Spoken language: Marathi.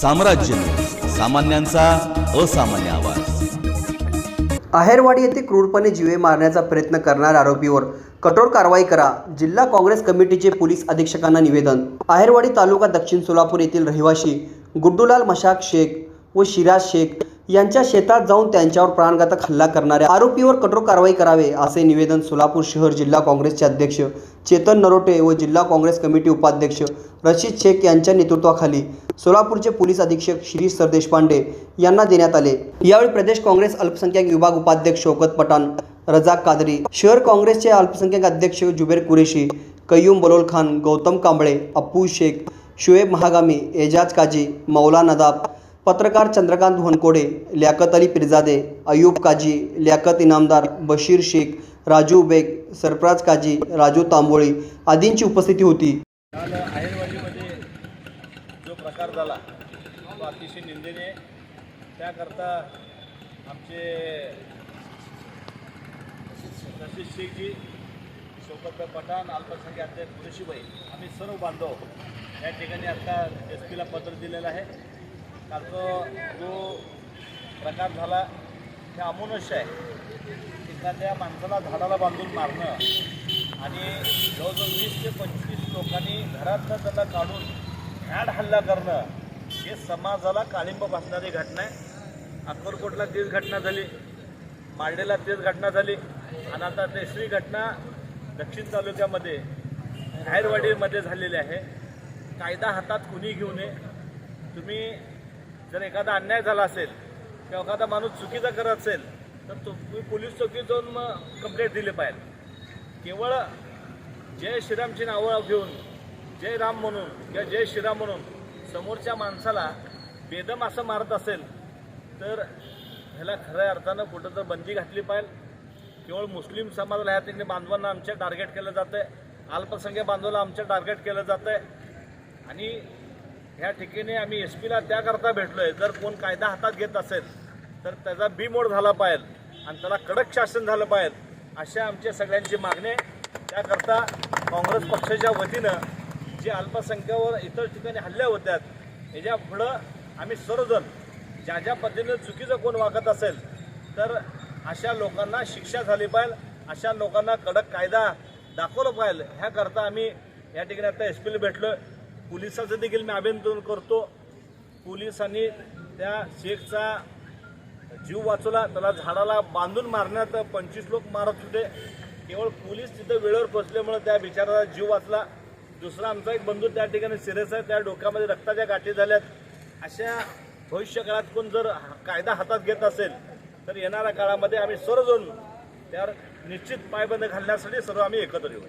साम्राज्य. सामान्यांचा असामान्य आवाज. आहेरवाडी येथे क्रूरपणे जीवे मारण्याचा प्रयत्न करणाऱ्या आरोपीवर कठोर कारवाई करा जिल्हा काँग्रेस कमिटीचे पोलीस अधीक्षकांना निवेदन. आहेरवाडी तालुका दक्षिण सोलापूर येथील रहिवासी गुड्डूलाल मशाक शेख व शिराज शेख यांच्या शेतात जाऊन त्यांच्यावर प्राणघातक हल्ला करणाऱ्या आरोपीवर कठोर कारवाई करावे असे निवेदन सोलापूर शहर जिल्हा काँग्रेसचे अध्यक्ष चेतन नरोटे व जिल्हा काँग्रेस कमिटी उपाध्यक्ष रशीद शेख यांच्या नेतृत्वाखाली सोलापूरचे पोलीस अधीक्षक शिरीष सरदेशपांडे यांना देण्यात आले. यावेळी प्रदेश काँग्रेस अल्पसंख्याक विभाग उपाध्यक्ष शौकत पठाण रजाक कादरी शहर काँग्रेसचे अल्पसंख्याक अध्यक्ष जुबेर कुरेशी कयूम बलोल खान गौतम कांबळे अप्पू शेख शुएब महागामी एजाज काजी मौला नदाब पत्रकार चंद्रकांत होनकोडे लियाकत अली पिरजादे अयूब काजी लियाकत इनामदार बशीर शेख राजू बेग सरफराज काजी राजू तांबोळी आदींची उपस्थिती होती. जो प्रकार झाला तो अतिशय निंदनीय. त्याकरता आमचे रशीद शेखजी शोकत पठाण अल्पसंख्याक अध्यक्ष ऋषीबाई आम्ही सर्व बांधव या ठिकाणी आता एस पीला पत्र दिलेलं आहे. कालचा जो प्रकार झाला हे अमनुष्य आहे. एखाद्या माणसाला झाडाला बांधून मारणं आणि जवळजवळ वीस ते पंचवीस लोकांनी घरातनं त्याला काढून ह्याड हल्ला करणं हे समाजाला काळिंब बसणारी घटना आहे. अक्कलकोटला तीच घटना झाली मार्डेला तीच घटना झाली आणि आता तिसरी घटना दक्षिण तालुक्यामध्ये आहेरवाडीमध्ये झालेली आहे. कायदा हातात कुणी घेऊ नये? तुम्ही जर एखादा अन्याय झाला असेल किंवा एखादा माणूस चुकीचा करत असेल तर तुम्ही पोलीस चौकीत जाऊन मग कंप्लेंट दिली पाहिजे. केवळ जय श्रीरामची नावं घेऊन जय राम म्हणून किंवा जय श्रीराम म्हणून समोरच्या माणसाला बेदम असं मारत असेल तर ह्याला खऱ्या अर्थानं कुठं तर बंदी घातली पाहिजे. केवळ मुस्लिम समाजाला ह्या ठिकाणी बांधवांना आमच्या टार्गेट केलं जातं आहे अल्पसंख्या बांधवाला आमच्या टार्गेट केलं जातं आहे आणि ह्या ठिकाणी आम्ही एस पीला त्याकरता भेटलो आहे जर कोण कायदा हातात घेत असेल तर त्याचा बीमोड झाला पाहिजे आणि त्याला कडक शासन झालं पाहिजे अशा आमच्या सगळ्यांची मागणी. त्याकरता काँग्रेस पक्षाच्या वतीनं जे अल्पसंख्यावर इतर ठिकाणी हल्ल्या होत्यात याच्या पुढं आम्ही सर्वजण ज्या ज्या पद्धतीनं चुकीचं कोण वागत असेल तर अशा लोकांना शिक्षा झाली पाहिजे अशा लोकांना कडक कायदा दाखवलं पाहिजे. ह्याकरता आम्ही या ठिकाणी आता एस पीला भेटलो पोलिसाचं देखील मी अभिनंदन करतो. पोलिसांनी त्या शेखचा जीव वाचवला त्याला झाडाला बांधून मारण्यात पंचवीस लोक मारत होते. केवळ पोलीस तिथं वेळेवर पोचल्यामुळे त्या बिचाराचा जीव वाचला. दुसरा आमचा एक बंधू त्या ठिकाणी सिरियस आहे त्या डोक्यामध्ये रक्ताच्या गाठी झाल्यात. अशा भविष्य काळात कोण जर कायदा हातात घेत असेल तर येणाऱ्या काळामध्ये आम्ही सर्वजण त्यावर निश्चित पायबंद घालण्यासाठी सर्व आम्ही एकत्र येऊ.